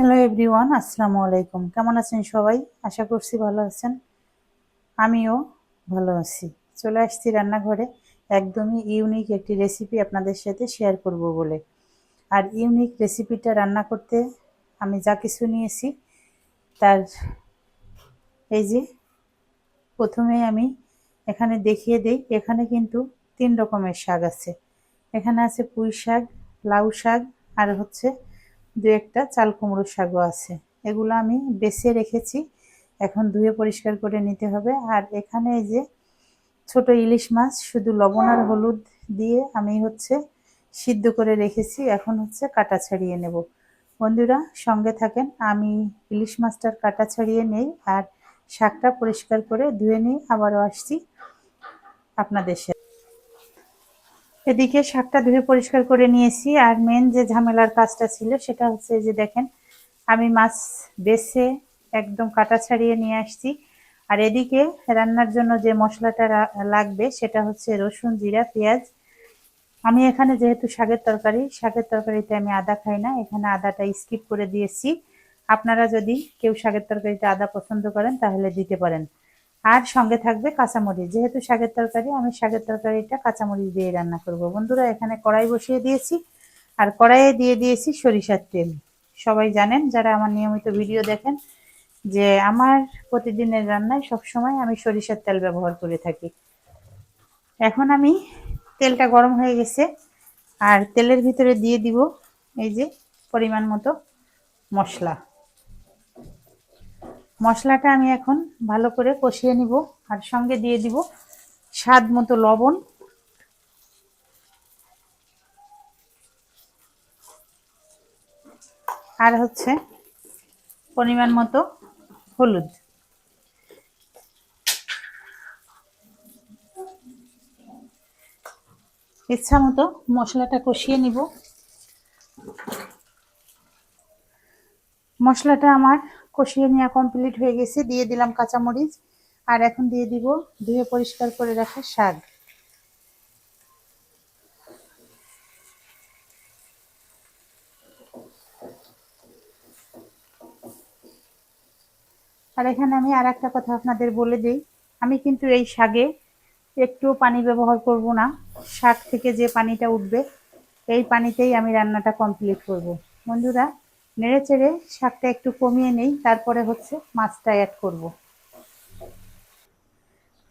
Hello everyone আসসালামু আলাইকুম কেমন আছেন সবাই? আশা করছি ভালো আছেন। আমিও ভালো আছি। চলে আসছি রান্নাঘরে। একদমই ইউনিক একটি রেসিপি আপনাদের সাথে শেয়ার করব বলে। আর ইউনিক রেসিপিটা রান্না করতে আমি যা কিছু নিয়েছি, তার এই যে প্রথমে আমি এখানে দেখিয়ে দেই। এখানে কিন্তু তিন রকমের শাক আছে। এখানে আছে পুঁই শাক, লাউ শাক, আর হচ্ছে দু একটা চাল কুমড়োর শাকও আছে। এগুলো আমি বেছে রেখেছি। এখন ধুয়ে পরিষ্কার করে নিতে হবে। আর এখানে যে ছোট ইলিশ মাছ, শুধু লবণ আর হলুদ দিয়ে আমি হচ্ছে সিদ্ধ করে রেখেছি। এখন হচ্ছে কাটা ছাড়িয়ে নেব। বন্ধুরা, সঙ্গে থাকেন। আমি ইলিশ মাছটার কাটা ছাড়িয়ে নেই আর শাকটা পরিষ্কার করে ধুয়ে নিই আবারও আসছি আপনাদের সাথে। এদিকে শাকটা ধুয়ে পরিষ্কার করে নিয়েছি, আর মেন যে ঝামেলার কাজটা ছিল সেটা হচ্ছে যে দেখেন, আমি মাছ বেছে একদম কাটা ছাড়িয়ে নিয়ে আসছি। আর এদিকে রান্নার জন্য যে মশলাটা লাগবে সেটা হচ্ছে রসুন, জিরা, পেঁয়াজ। আমি এখানে যেহেতু শাকের তরকারি, শাকের তরকারিতে আমি আদা খাই না, এখানে আদাটা স্কিপ করে দিয়েছি। আপনারা যদি কেউ শাকের তরকারিতে আদা পছন্দ করেন তাহলে দিতে পারেন। আর সঙ্গে থাকবে কাঁচামরিচ। যেহেতু শাকের তরকারি, আমি শাকের তরকারিটা কাঁচামরিচ দিয়ে রান্না করব। বন্ধুরা, এখানে কড়াই বসিয়ে দিয়েছি। আর কড়াইয়ে দিয়ে দিয়েছি সরিষার তেল। সবাই জানেন, যারা আমার নিয়মিত ভিডিও দেখেন, যে আমার প্রতিদিনের রান্নায় সবসময় আমি সরিষার তেল ব্যবহার করে থাকি। এখন আমি তেলটা গরম হয়ে গেছে, আর তেলের ভিতরে দিয়ে দিব এই যে পরিমাণ মতো মশলা। মশলাটা আমি এখন ভালো করে কষিয়ে নিব আর সঙ্গে দিয়ে দিব স্বাদ মতো লবণ। আর হচ্ছে পরিমাণ মতো হলুদ। ইচ্ছা মতো মশলাটা কষিয়ে নিব। মশলাটা আমার কষিয়ে নেওয়া কমপ্লিট হয়ে গেছে। দিয়ে দিলাম কাঁচামরিচ। আর এখন দিয়ে দিব ধুয়ে পরিষ্কার করে রাখা শাক। আর এখানে আমি আর একটা কথা আপনাদের বলে দিই। আমি কিন্তু এই শাকে একটুও পানি ব্যবহার করব না। শাক থেকে যে পানিটা উঠবে, এই পানিতেই আমি রান্নাটা কমপ্লিট করব। বন্ধুরা নেড়ে চেড়ে শাকটা একটু কমিয়ে নেই, তারপরে হচ্ছে মাছটা অ্যাড করব।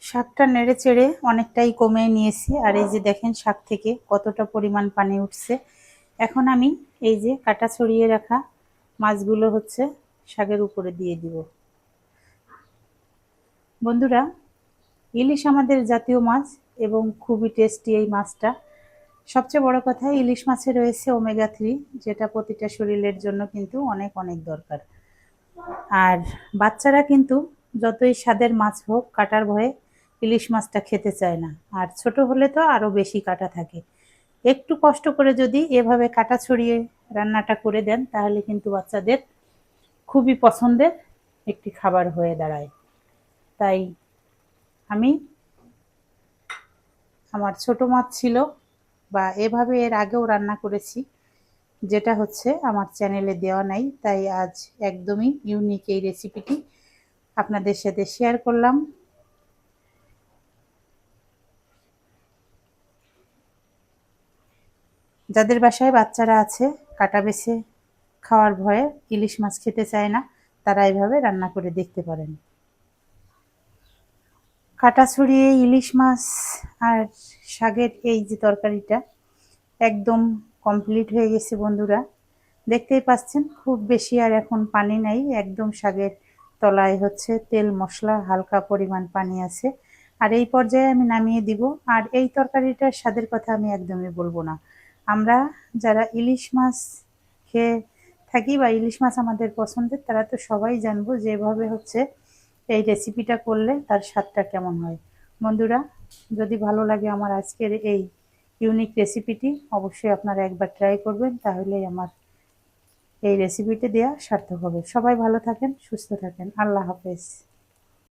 শাকটা নেড়ে চেড়ে অনেকটাই কমিয়ে নিয়েছি, আর এই যে দেখেন শাক থেকে কতটা পরিমাণ পানি উঠছে। এখন আমি এই যে কাটা ছড়িয়ে রাখা মাছগুলো হচ্ছে শাকের উপরে দিয়ে দিব। বন্ধুরা, ইলিশ আমাদের জাতীয় মাছ এবং খুবই টেস্টি এই মাছটা। সবচেয়ে বড় কথা, ইলিশ মাছে রয়েছে ওমেগা থ্রি যেটা প্রতিটা শরীরের জন্য কিন্তু অনেক অনেক দরকার। আর বাচ্চারা কিন্তু যতই স্বাদের মাছ হোক, কাটার ভয়ে ইলিশ মাছটা খেতে চায় না। আর ছোট হলে তো আরও বেশি কাটা থাকে। একটু কষ্ট করে যদি এভাবে কাটা ছড়িয়ে রান্নাটা করে দেন, তাহলে কিন্তু বাচ্চাদের খুবই পছন্দের একটি খাবার হয়ে দাঁড়ায়। তাই আমি, আমার ছোট মাছ ছিল বা এভাবে এর আগেও রান্না করেছি, যেটা হচ্ছে আমার চ্যানেলে দেওয়া নাই, তাই আজ একদমই ইউনিক এই রেসিপিটি আপনাদের সাথে শেয়ার করলাম। যাদের বাসায় বাচ্চারা আছে, কাটা বেছে খাওয়ার ভয়ে ইলিশ মাছ খেতে চায় না, তারা এইভাবে রান্না করে দেখতে পারেন। কাটা ছড়িয়ে ইলিশ মাছ আর শাকের এই যে তরকারিটা একদম কমপ্লিট হয়ে গেছে বন্ধুরা। দেখতেই পাচ্ছেন, খুব বেশি আর এখন পানি নাই, একদম শাকের তলায় হচ্ছে তেল মশলা, হালকা পরিমাণ পানি আছে। আর এই পর্যায়ে আমি নামিয়ে দিব। আর এই তরকারিটার স্বাদের কথা আমি একদমই বলব না। আমরা যারা ইলিশ মাছ খেয়ে থাকি বা ইলিশ মাছ আমাদের পছন্দের, তারা তো সবাই জানব যেভাবে হচ্ছে এই রেসিপিটা করলে তার স্বাদটা কেমন হয়? বন্ধুরা, যদি ভালো লাগে আমার আজকের এই ইউনিক রেসিপিটি অবশ্যই আপনারা একবার ট্রাই করবেন, তাহলেই আমার এই রেসিপিটি দেওয়া সার্থক হবে। সবাই ভালো থাকেন, সুস্থ থাকেন। আল্লাহ হাফেজ।